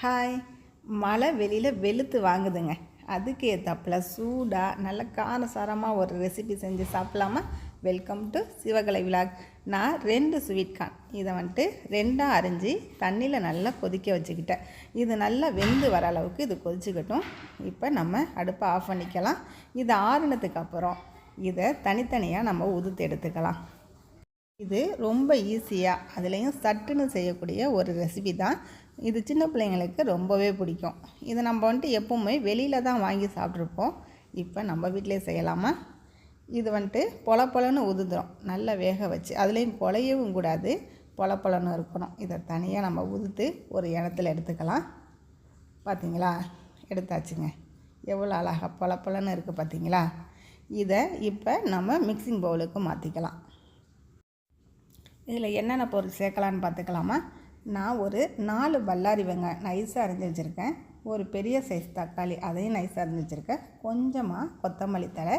Hi மழை வெளியில் வெளுத்து வாங்குதுங்க. அதுக்கு ஏற்றாப்பில் சூடாக நல்ல காரசாரமாக ஒரு ரெசிபி செஞ்சு சாப்பிட்லாமா? வெல்கம் டு சிவகலை விழாக் நான் ரெண்டு ஸ்வீட் கார்ன் இதை வந்துட்டு ரெண்டாக அரிஞ்சு தண்ணியில் நல்லா கொதிக்க வச்சுக்கிட்டேன். இது நல்லா வெந்து வர அளவுக்கு இது கொதிச்சுக்கட்டும். இப்போ நம்ம அடுப்பை ஆஃப் பண்ணிக்கலாம். இது ஆறுனதுக்கு அப்புறம் இதை தனித்தனியாக நம்ம உதுத்து எடுத்துக்கலாம். இது ரொம்ப ஈஸியாக அதுலேயும் சட்டுன்னு செய்யக்கூடிய ஒரு ரெசிபி தான். இது சின்ன பிள்ளைங்களுக்கு ரொம்பவே பிடிக்கும். இதை நம்ம வந்துட்டு எப்போவுமே வெளியில் தான் வாங்கி சாப்பிட்ருப்போம் இப்போ நம்ம வீட்டிலே செய்யலாமா? இது வந்துட்டு பொல பொலன்னு உதுதுறோம் நல்லா வேக வச்சு அதுலேயும் குழையவும் கூடாது. பொல பொலன்னு இருக்கணும். இதை தனியாக நம்ம உதுத்து ஒரு இடத்துல எடுத்துக்கலாம். பார்த்தீங்களா எடுத்தாச்சுங்க. எவ்வளோ அழகாக பொல பொலன்னு இருக்குது பார்த்தீங்களா இதை இப்போ நம்ம மிக்சிங் பவுலுக்கு மாற்றிக்கலாம் இதில் என்னென்ன பொருள் சேர்க்கலான்னு பார்த்துக்கலாமா? நான் ஒரு நாலு பல்லாரி வெங்காயம் நைஸாக அரிஞ்சு வச்சுருக்கேன். ஒரு பெரிய சைஸ் தக்காளி அதையும் நைஸாக அரைஞ்சி வச்சுருக்கேன். கொஞ்சமாக கொத்தமல்லி தழை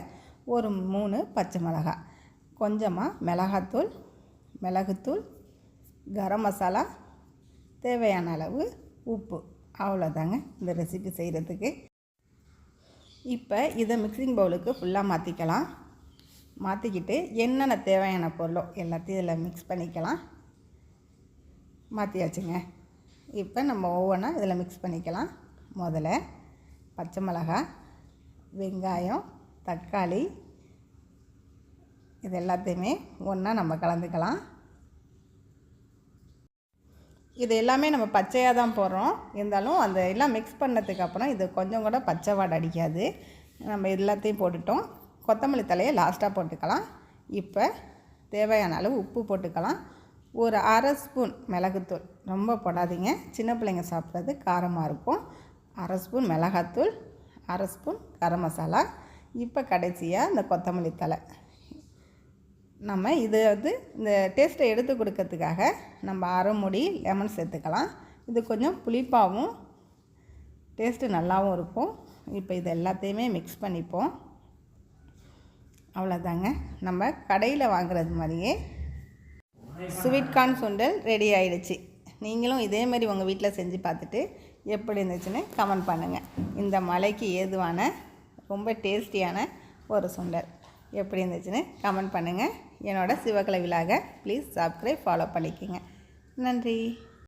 ஒரு மூணு பச்சை மிளகாய் கொஞ்சமாக மிளகாத்தூள் மிளகுத்தூள் கரம் மசாலா தேவையான அளவு உப்பு. அவ்வளோதாங்க இந்த ரெசிபி செய்கிறதுக்கு இப்போ இதை மிக்சிங் பவுலுக்கு ஃபுல்லாக மாற்றிக்கலாம் மாற்றிக்கிட்டு என்னென்ன தேவையான பொருளோ எல்லாத்தையும் இதில் மிக்ஸ் பண்ணிக்கலாம். மாற்றியாச்சுங்க இப்போ நம்ம ஒவ்வொன்றா இதில் மிக்ஸ் பண்ணிக்கலாம். முதல்ல பச்சை மிளகாய் வெங்காயம் தக்காளி இது எல்லாத்தையுமே ஒன்றா நம்ம கலந்துக்கலாம். இது எல்லாமே நம்ம பச்சையாக தான் போடுறோம். இருந்தாலும் அந்த எல்லாம் மிக்ஸ் பண்ணதுக்கு அப்புறம் இது கொஞ்சம் கூட பச்சை வாடை அடிக்காது. நம்ம எல்லாத்தையும் போட்டுட்டோம். கொத்தமல்லி தலையை லாஸ்ட்டாக போட்டுக்கலாம். இப்போ தேவையான அளவு உப்பு போட்டுக்கலாம். ஒரு அரை ஸ்பூன் மிளகுத்தூள். ரொம்ப போடாதீங்க. சின்ன பிள்ளைங்க சாப்பிட்றது காரமாக இருக்கும். அரை ஸ்பூன் மிளகாத்தூள் அரை ஸ்பூன் கரம் மசாலா. இப்போ கடைசியாக இந்த கொத்தமல்லி தலை நம்ம இது வந்து இந்த டேஸ்ட்டை எடுத்து கொடுக்கறதுக்காக நம்ம அரை முடி லெமன் சேர்த்துக்கலாம். இது கொஞ்சம் புளிப்பாகவும் டேஸ்ட்டு நல்லாவும் இருக்கும். இப்போ இது எல்லாத்தையுமே மிக்ஸ் பண்ணிப்போம். அவ்வளோதாங்க நம்ம கடையில் வாங்குறது மாதிரியே ஸ்வீட் கார்ன் சுண்டல் ரெடி ஆயிடுச்சு. நீங்களும் இதே மாதிரி உங்கள் வீட்டில் செஞ்சு பார்த்துட்டு எப்படி இருந்துச்சுன்னு கமெண்ட் பண்ணுங்கள் இந்த மலைக்கு ஏதுவான ரொம்ப டேஸ்டியான ஒரு சுண்டல் எப்படி இருந்துச்சுன்னு கமெண்ட் பண்ணுங்கள் என்னோடய சிவகலை விழாக ப்ளீஸ் சப்ஸ்கிரைப் ஃபாலோ பண்ணிக்கோங்க. நன்றி.